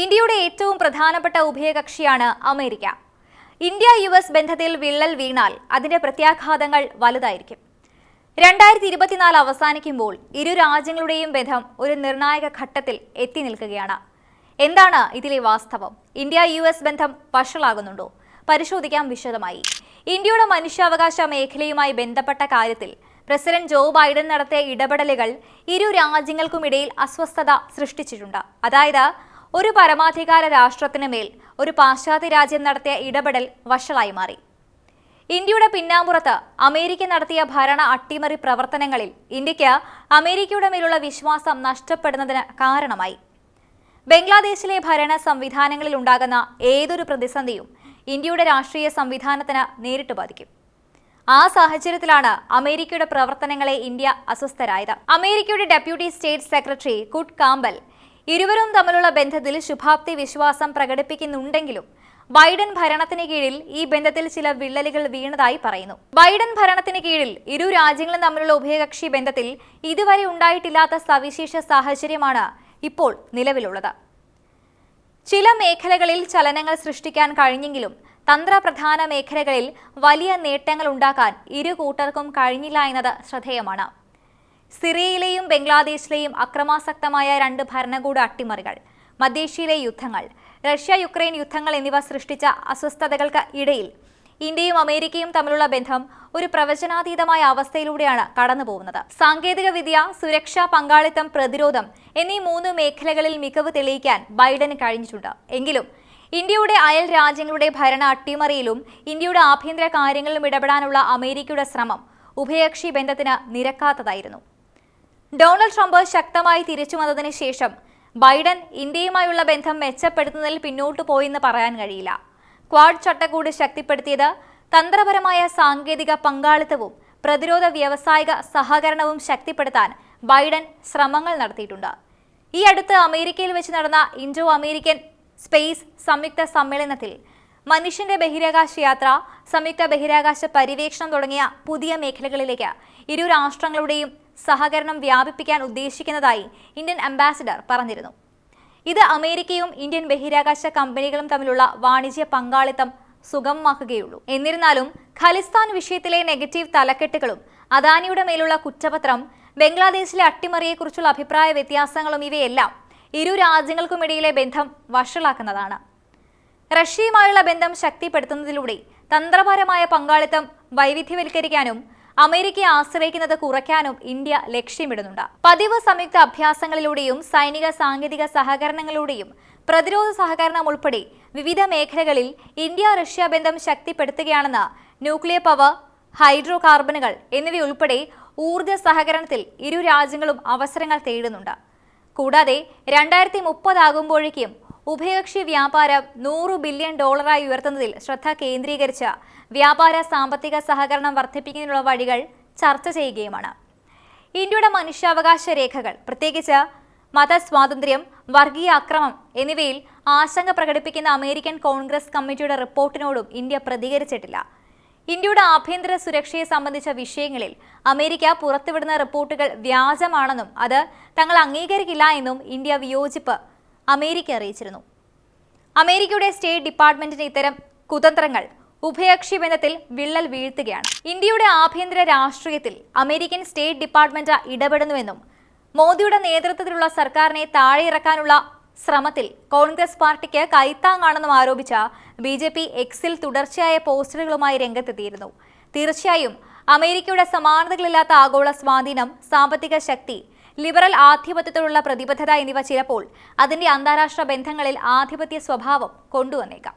ഇന്ത്യയുടെ ഏറ്റവും പ്രധാനപ്പെട്ട ഉഭയകക്ഷിയാണ് അമേരിക്ക. ഇന്ത്യ യു എസ് ബന്ധത്തിൽ വിള്ളൽ വീണാൽ അതിന്റെ പ്രത്യാഘാതങ്ങൾ വലുതായിരിക്കും. രണ്ടായിരത്തി ഇരുപത്തിനാല് അവസാനിക്കുമ്പോൾ ഇരു രാജ്യങ്ങളുടെയും ബന്ധം ഒരു നിർണായക ഘട്ടത്തിൽ എത്തി നിൽക്കുകയാണ്. എന്താണ് ഇതിലെ വാസ്തവം? ഇന്ത്യ യു എസ് ബന്ധം വഷളാകുന്നുണ്ടോ? പരിശോധിക്കാം വിശദമായി. ഇന്ത്യയുടെ മനുഷ്യാവകാശ മേഖലയുമായി ബന്ധപ്പെട്ട കാര്യത്തിൽ പ്രസിഡന്റ് ജോ ബൈഡൻ നടത്തിയ ഇടപെടലുകൾ ഇരു രാജ്യങ്ങൾക്കുമിടയിൽ അസ്വസ്ഥത സൃഷ്ടിച്ചിട്ടുണ്ട്. അതായത് ഒരു പരമാധികാര രാഷ്ട്രത്തിന് മേൽ ഒരു പാശ്ചാത്യ രാജ്യം നടത്തിയ ഇടപെടൽ വഷളായി മാറി. ഇന്ത്യയുടെ പിന്നാമ്പുറത്ത് അമേരിക്ക നടത്തിയ ഭരണ അട്ടിമറി പ്രവർത്തനങ്ങളിൽ ഇന്ത്യയ്ക്ക് അമേരിക്കയുടെ മേലുള്ള വിശ്വാസം നഷ്ടപ്പെടുന്നതിന് കാരണമായി. ബംഗ്ലാദേശിലെ ഭരണ സംവിധാനങ്ങളിൽ ഉണ്ടാകുന്ന ഏതൊരു പ്രതിസന്ധിയും ഇന്ത്യയുടെ രാഷ്ട്രീയ സംവിധാനത്തിന് നേരിട്ട് ബാധിക്കും. ആ സാഹചര്യത്തിലാണ് അമേരിക്കയുടെ പ്രവർത്തനങ്ങളെ ഇന്ത്യ അസ്വസ്ഥരായത്. അമേരിക്കയുടെ deputy state secretary Kurt Campbell ഇരുവരും തമ്മിലുള്ള ബന്ധത്തിൽ ശുഭാപ്തി വിശ്വാസം പ്രകടിപ്പിക്കുന്നുണ്ടെങ്കിലും ബൈഡൻ ഭരണത്തിന് കീഴിൽ ഈ ബന്ധത്തിൽ ചില വിള്ളലുകൾ വീണതായി പറയുന്നു. ബൈഡൻ ഭരണത്തിന് കീഴിൽ ഇരു രാജ്യങ്ങളും തമ്മിലുള്ള ഉഭയകക്ഷി ബന്ധത്തിൽ ഇതുവരെ ഉണ്ടായിട്ടില്ലാത്ത സവിശേഷ സാഹചര്യമാണ് ഇപ്പോൾ നിലവിലുള്ളത്. ചില മേഖലകളിൽ ചലനങ്ങൾ സൃഷ്ടിക്കാൻ കഴിഞ്ഞെങ്കിലും തന്ത്രപ്രധാന മേഖലകളിൽ വലിയ നേട്ടങ്ങൾ ഉണ്ടാക്കാൻ ഇരു കൂട്ടർക്കും കഴിഞ്ഞില്ല എന്നത് ശ്രദ്ധേയമാണ്. സിറിയയിലെയും ബംഗ്ലാദേശിലെയും അക്രമാസക്തമായ രണ്ട് ഭരണകൂട അട്ടിമറികൾ മധ്യേഷ്യയിലെ യുദ്ധങ്ങൾ റഷ്യ യുക്രൈൻ യുദ്ധങ്ങൾ എന്നിവ സൃഷ്ടിച്ച അസ്വസ്ഥതകൾക്ക് ഇടയിൽ ഇന്ത്യയും അമേരിക്കയും തമ്മിലുള്ള ബന്ധം ഒരു പ്രവചനാതീതമായ അവസ്ഥയിലൂടെയാണ് കടന്നുപോകുന്നത്. സാങ്കേതിക വിദ്യ സുരക്ഷ പങ്കാളിത്തം പ്രതിരോധം എന്നീ മൂന്ന് മേഖലകളിൽ മികവ് തെളിയിക്കാൻ ബൈഡന് കഴിഞ്ഞിട്ടുണ്ട്. എങ്കിലും ഇന്ത്യയുടെ അയൽ രാജ്യങ്ങളുടെ ഭരണ അട്ടിമറിയിലും ഇന്ത്യയുടെ ആഭ്യന്തര കാര്യങ്ങളിലും ഇടപെടാനുള്ള അമേരിക്കയുടെ ശ്രമം ഉഭയകക്ഷി ബന്ധത്തിന് നിരക്കാത്തതായിരുന്നു. ഡൊണാൾഡ് ട്രംപ് ശക്തമായി തിരിച്ചു വന്നതിന് ശേഷം ബൈഡൻ ഇന്ത്യയുമായുള്ള ബന്ധം മെച്ചപ്പെടുത്തുന്നതിൽ പിന്നോട്ടു പോയെന്ന് പറയാൻ കഴിയില്ല. ക്വാഡ് ചട്ടക്കൂട് ശക്തിപ്പെടുത്തിയത് തന്ത്രപരമായ സാങ്കേതിക പങ്കാളിത്തവും പ്രതിരോധ വ്യാവസായിക സഹകരണവും ശക്തിപ്പെടുത്താൻ ബൈഡൻ ശ്രമങ്ങൾ നടത്തിയിട്ടുണ്ട്. ഈ അടുത്ത് അമേരിക്കയിൽ വെച്ച് നടന്ന ഇൻഡോ അമേരിക്കൻ സ്പേസ് സംയുക്ത സമ്മേളനത്തിൽ മനുഷ്യന്റെ ബഹിരാകാശ യാത്ര സംയുക്ത ബഹിരാകാശ പര്യവേക്ഷണം തുടങ്ങിയ പുതിയ മേഖലകളിലേക്ക് ഇരു രാഷ്ട്രങ്ങളുടെയും സഹകരണം വ്യാപിപ്പിക്കാൻ ഉദ്ദേശിക്കുന്നതായി ഇന്ത്യൻ അംബാസിഡർ പറഞ്ഞിരുന്നു. ഇത് അമേരിക്കയും ഇന്ത്യൻ ബഹിരാകാശ കമ്പനികളും തമ്മിലുള്ള വാണിജ്യ പങ്കാളിത്തം സുഗമമാക്കുകയുള്ളൂ. എന്നിരുന്നാലും ഖലിസ്ഥാൻ വിഷയത്തിലെ നെഗറ്റീവ് തലക്കെട്ടുകളും അദാനിയുടെ മേലുള്ള കുറ്റപത്രം ബംഗ്ലാദേശിലെ അട്ടിമറിയെക്കുറിച്ചുള്ള അഭിപ്രായ വ്യത്യാസങ്ങളും ഇവയെല്ലാം ഇരു രാജ്യങ്ങൾക്കുമിടയിലെ ബന്ധം വഷളാക്കുന്നതാണ്. റഷ്യയുമായുള്ള ബന്ധം ശക്തിപ്പെടുത്തുന്നതിലൂടെ തന്ത്രപരമായ പങ്കാളിത്തം വൈവിധ്യവൽക്കരിക്കാനും അമേരിക്കയെ ആശ്രയിക്കുന്നത് കുറയ്ക്കാനും ഇന്ത്യ ലക്ഷ്യമിടുന്നുണ്ട്. പതിവ് സംയുക്ത അഭ്യാസങ്ങളിലൂടെയും സൈനിക സാങ്കേതിക സഹകരണങ്ങളിലൂടെയും പ്രതിരോധ സഹകരണം ഉൾപ്പെടെ വിവിധ മേഖലകളിൽ ഇന്ത്യ റഷ്യ ബന്ധം ശക്തിപ്പെടുത്തുകയാണെന്ന് ന്യൂക്ലിയർ പവർ ഹൈഡ്രോ കാർബണുകൾ എന്നിവയുൾപ്പെടെ ഊർജ സഹകരണത്തിൽ ഇരു രാജ്യങ്ങളും അവസരങ്ങൾ തേടുന്നുണ്ട്. കൂടാതെ രണ്ടായിരത്തി മുപ്പതാകുമ്പോഴേക്കും ഉഭയകക്ഷി വ്യാപാരം നൂറ് ബില്യൺ ഡോളറായി ഉയർത്തുന്നതിൽ ശ്രദ്ധ കേന്ദ്രീകരിച്ച വ്യാപാര സാമ്പത്തിക സഹകരണം വർദ്ധിപ്പിക്കുന്നതിനുള്ള വഴികൾ ചർച്ച ചെയ്യുകയുമാണ്. ഇന്ത്യയുടെ മനുഷ്യാവകാശ രേഖകൾ പ്രത്യേകിച്ച് മതസ്വാതന്ത്ര്യം വർഗീയ അക്രമം എന്നിവയിൽ ആശങ്ക പ്രകടിപ്പിക്കുന്ന അമേരിക്കൻ കോൺഗ്രസ് കമ്മിറ്റിയുടെ റിപ്പോർട്ടിനോടും ഇന്ത്യ പ്രതികരിച്ചിട്ടില്ല. ഇന്ത്യയുടെ ആഭ്യന്തര സുരക്ഷയെ സംബന്ധിച്ച വിഷയങ്ങളിൽ അമേരിക്ക പുറത്തുവിടുന്ന റിപ്പോർട്ടുകൾ വ്യാജമാണെന്നും അത് തങ്ങൾ അംഗീകരിക്കില്ല എന്നും ഇന്ത്യ വിയോജിപ്പ് അമേരിക്ക അറിയിച്ചിരുന്നു. അമേരിക്കയുടെ സ്റ്റേറ്റ് ഡിപ്പാർട്ട്മെന്റിന് ഇത്തരം കുതന്ത്രങ്ങൾ ഉഭയകക്ഷി ബന്ധത്തിൽ വിള്ളൽ വീഴ്ത്തുകയാണ്. ഇന്ത്യയുടെ ആഭ്യന്തര രാഷ്ട്രീയത്തിൽ അമേരിക്കൻ സ്റ്റേറ്റ് ഡിപ്പാർട്ട്മെന്റ് ഇടപെടുന്നുവെന്നും മോദിയുടെ നേതൃത്വത്തിലുള്ള സർക്കാരിനെ താഴെയിറക്കാനുള്ള ശ്രമത്തിൽ കോൺഗ്രസ് പാർട്ടിക്ക് കൈത്താങ്ങാണെന്നും ആരോപിച്ച ബി ജെ പി എക്സിൽ തുടർച്ചയായ പോസ്റ്ററുകളുമായി രംഗത്തെത്തിയിരുന്നു. തീർച്ചയായും അമേരിക്കയുടെ സമാനതകളില്ലാത്ത ആഗോള സ്വാധീനം സാമ്പത്തിക ശക്തി ലിബറൽ ആധിപത്യത്തോടുള്ള പ്രതിബദ്ധത എന്നിവ ചിലപ്പോൾ അതിന്റെ അന്താരാഷ്ട്ര ബന്ധങ്ങളിൽ ആധിപത്യ സ്വഭാവം കൊണ്ടുവന്നേക്കാം.